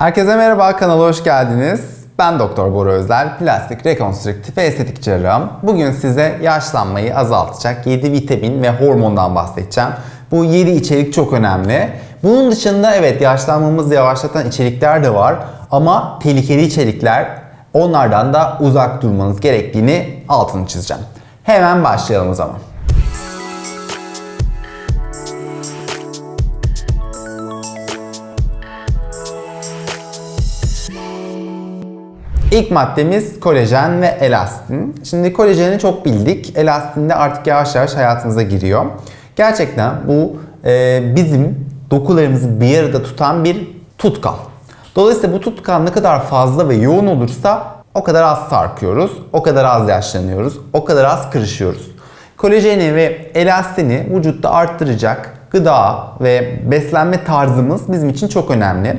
Herkese merhaba, kanala hoş geldiniz. Ben Doktor Bora Özel, plastik, rekonstrüktif estetik cerrahım. Bugün size yaşlanmayı azaltacak 7 vitamin ve hormondan bahsedeceğim. Bu 7 içerik çok önemli. Bunun dışında evet yaşlanmamızı yavaşlatan içerikler de var ama tehlikeli içerikler onlardan da uzak durmanız gerektiğini altını çizeceğim. Hemen başlayalım o zaman. İlk maddemiz kolajen ve elastin. Şimdi kolajeni çok bildik. Elastin de artık yavaş yavaş hayatımıza giriyor. Gerçekten bu e, bizim dokularımızı bir arada tutan bir tutkal. Dolayısıyla bu tutkal ne kadar fazla ve yoğun olursa o kadar az sarkıyoruz, o kadar az yaşlanıyoruz, o kadar az kırışıyoruz. Kolajeni ve elastini vücutta arttıracak gıda ve beslenme tarzımız bizim için çok önemli.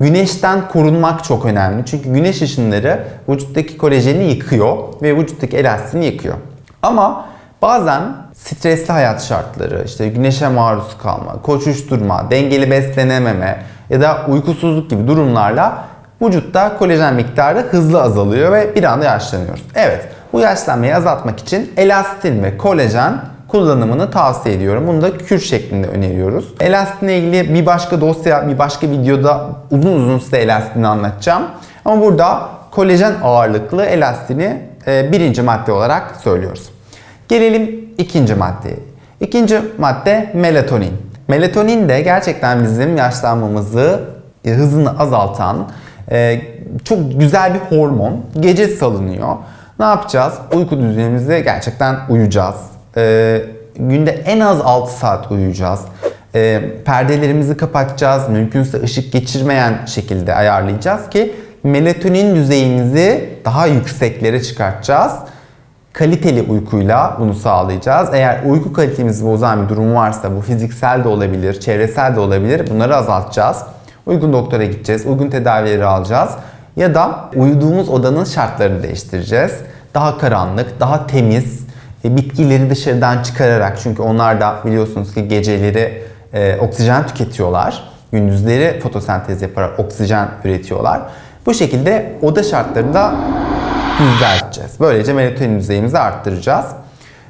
Güneşten korunmak çok önemli. Çünkü güneş ışınları vücuttaki kolajeni yıkıyor ve vücuttaki elastini yıkıyor. Ama bazen stresli hayat şartları, işte güneşe maruz kalma, koşuşturma, dengeli beslenememe ya da uykusuzluk gibi durumlarla vücutta kolajen miktarı hızlı azalıyor ve bir anda yaşlanıyoruz. Evet, bu yaşlanmayı azaltmak için elastin ve kolajen kullanımını tavsiye ediyorum. Bunu da kür şeklinde öneriyoruz. Elastinle ilgili bir başka dosya, bir başka videoda uzun uzun size elastini anlatacağım. Ama burada kolajen ağırlıklı elastini e, birinci madde olarak söylüyoruz. Gelelim ikinci maddeye. İkinci madde melatonin. Melatonin de gerçekten bizim yaşlanmamızı e, hızını azaltan e, çok güzel bir hormon. Gece salınıyor. Ne yapacağız? Uyku düzenimizi gerçekten uyuyacağız. E, günde en az 6 saat uyuyacağız. E, perdelerimizi kapatacağız. Mümkünse ışık geçirmeyen şekilde ayarlayacağız ki melatonin düzeyimizi daha yükseklere çıkartacağız. Kaliteli uykuyla bunu sağlayacağız. Eğer uyku kalitemizi bozan bir durum varsa bu fiziksel de olabilir, çevresel de olabilir. Bunları azaltacağız. Uygun doktora gideceğiz, uygun tedavileri alacağız. Ya da uyuduğumuz odanın şartlarını değiştireceğiz. Daha karanlık, daha temiz, e, bitkileri dışarıdan çıkararak çünkü onlar da biliyorsunuz ki geceleri e, oksijen tüketiyorlar. Gündüzleri fotosentez yaparak oksijen üretiyorlar. Bu şekilde oda şartlarını da düzelteceğiz. Böylece melatonin düzeyimizi arttıracağız.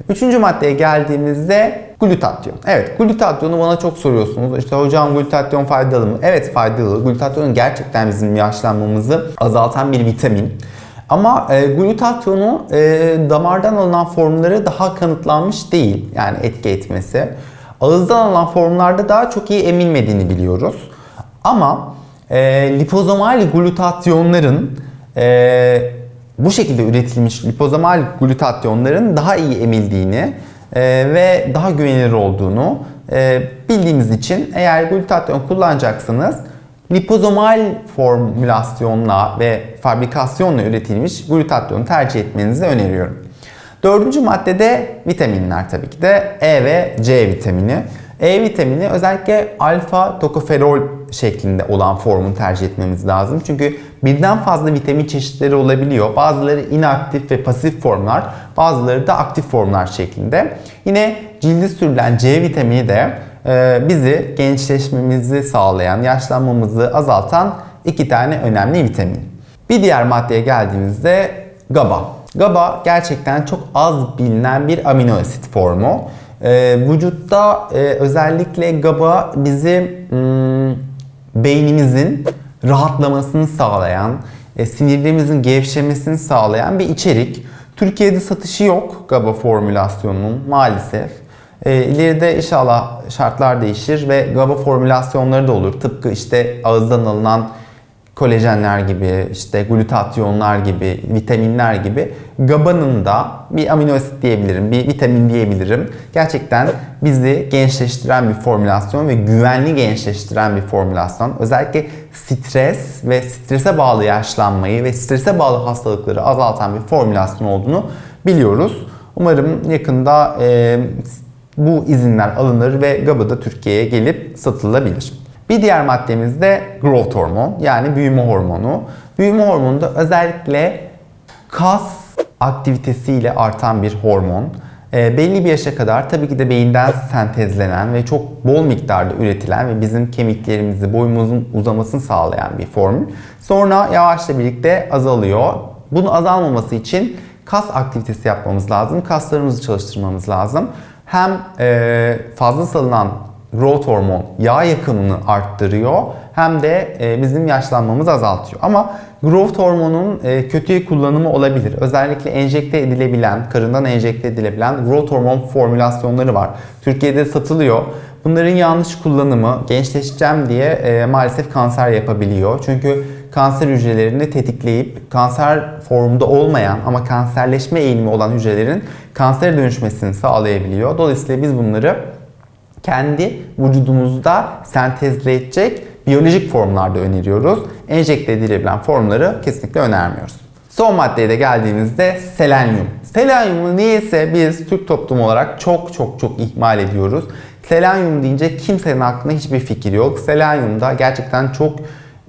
Üçüncü maddeye geldiğimizde glutatyon. Evet glutatyonu bana çok soruyorsunuz. İşte hocam glutatyon faydalı mı? Evet faydalı. Glutatyon gerçekten bizim yaşlanmamızı azaltan bir vitamin. Ama e, glutatyonu e, damardan alınan formları daha kanıtlanmış değil. Yani etki etmesi. Ağızdan alınan formlarda daha çok iyi emilmediğini biliyoruz. Ama e, lipozomal glutatyonların e, bu şekilde üretilmiş lipozomal glutatyonların daha iyi emildiğini e, ve daha güvenilir olduğunu e, bildiğimiz için eğer glutatyon kullanacaksanız lipozomal formülasyonla ve fabrikasyonla üretilmiş glutatyonu tercih etmenizi öneriyorum. Dördüncü maddede vitaminler tabii ki de E ve C vitamini. E vitamini özellikle alfa tokoferol şeklinde olan formunu tercih etmemiz lazım. Çünkü birden fazla vitamin çeşitleri olabiliyor. Bazıları inaktif ve pasif formlar, bazıları da aktif formlar şeklinde. Yine cilde sürülen C vitamini de bizi gençleşmemizi sağlayan, yaşlanmamızı azaltan iki tane önemli vitamin. Bir diğer maddeye geldiğimizde GABA. GABA gerçekten çok az bilinen bir amino asit formu. Ee, vücutta e, özellikle GABA bizi hmm, beynimizin rahatlamasını sağlayan, e, sinirlerimizin gevşemesini sağlayan bir içerik. Türkiye'de satışı yok GABA formülasyonunun maalesef. E, ileride inşallah şartlar değişir ve GABA formülasyonları da olur. Tıpkı işte ağızdan alınan kolajenler gibi, işte glutatyonlar gibi, vitaminler gibi GABA'nın da bir amino asit diyebilirim, bir vitamin diyebilirim. Gerçekten bizi gençleştiren bir formülasyon ve güvenli gençleştiren bir formülasyon. Özellikle stres ve strese bağlı yaşlanmayı ve strese bağlı hastalıkları azaltan bir formülasyon olduğunu biliyoruz. Umarım yakında e, bu izinler alınır ve GABA da Türkiye'ye gelip satılabilir. Bir diğer maddemiz de growth hormon yani büyüme hormonu. Büyüme hormonu da özellikle kas aktivitesiyle artan bir hormon. e, belli bir yaşa kadar tabii ki de beyinden sentezlenen ve çok bol miktarda üretilen ve bizim kemiklerimizi, boyumuzun uzamasını sağlayan bir formül. Sonra yavaşla birlikte azalıyor. Bunun azalmaması için kas aktivitesi yapmamız lazım. Kaslarımızı çalıştırmamız lazım. Hem e, fazla salınan growth hormon yağ yakımını arttırıyor hem de e, bizim yaşlanmamızı azaltıyor. Ama growth hormonun e, kötüye kullanımı olabilir. Özellikle enjekte edilebilen, karından enjekte edilebilen growth hormon formülasyonları var. Türkiye'de satılıyor. Bunların yanlış kullanımı gençleşeceğim diye e, maalesef kanser yapabiliyor. Çünkü kanser hücrelerini tetikleyip kanser formunda olmayan ama kanserleşme eğilimi olan hücrelerin kansere dönüşmesini sağlayabiliyor. Dolayısıyla biz bunları kendi vücudumuzda sentezleyecek biyolojik formlarda öneriyoruz. Enjekte edilebilen formları kesinlikle önermiyoruz. Son maddeye de geldiğimizde selenyum. Selenyumu niyeyse biz Türk toplumu olarak çok çok çok ihmal ediyoruz. Selenyum deyince kimsenin aklına hiçbir fikir yok. Selenyum da gerçekten çok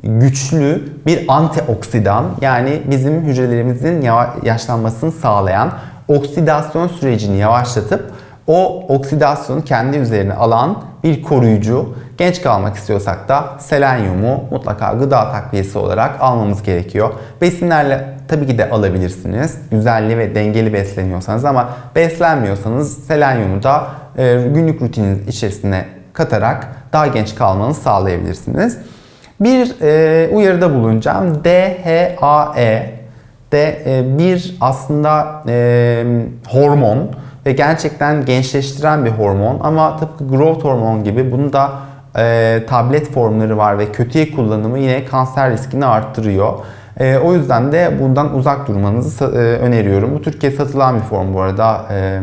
güçlü bir antioksidan yani bizim hücrelerimizin yaşlanmasını sağlayan oksidasyon sürecini yavaşlatıp o oksidasyonu kendi üzerine alan bir koruyucu. Genç kalmak istiyorsak da selenyumu mutlaka gıda takviyesi olarak almamız gerekiyor. Besinlerle tabii ki de alabilirsiniz. Güzelli ve dengeli besleniyorsanız ama beslenmiyorsanız selenyumu da e, günlük rutininiz içerisine katarak daha genç kalmanızı sağlayabilirsiniz. Bir e, uyarıda bulunacağım. DHAE de e, bir aslında e, hormon ve gerçekten gençleştiren bir hormon ama tıpkı growth hormon gibi bunun da e, tablet formları var ve kötüye kullanımı yine kanser riskini arttırıyor. E, o yüzden de bundan uzak durmanızı e, öneriyorum. Bu Türkiye satılan bir form bu arada. E,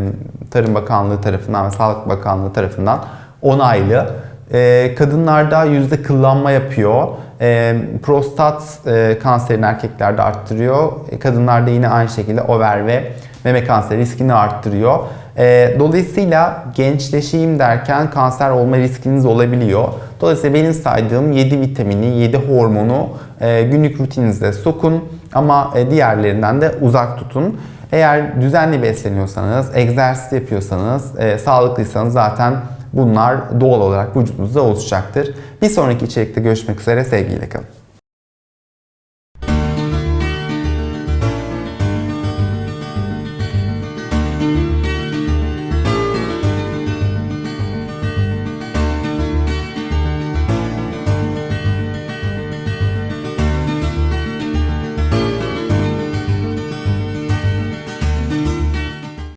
Tarım Bakanlığı tarafından ve Sağlık Bakanlığı tarafından onaylı. E, kadınlarda yüzde kıllanma yapıyor. E, prostat e, kanserini erkeklerde arttırıyor. E, kadınlarda yine aynı şekilde over ve meme kanseri riskini arttırıyor. E, dolayısıyla gençleşeyim derken kanser olma riskiniz olabiliyor. Dolayısıyla benim saydığım 7 vitamini, 7 hormonu e, günlük rutininizde sokun ama e, diğerlerinden de uzak tutun. Eğer düzenli besleniyorsanız, egzersiz yapıyorsanız, e, sağlıklıysanız zaten bunlar doğal olarak vücudunuzda oluşacaktır. Bir sonraki içerikte görüşmek üzere sevgiyle kalın.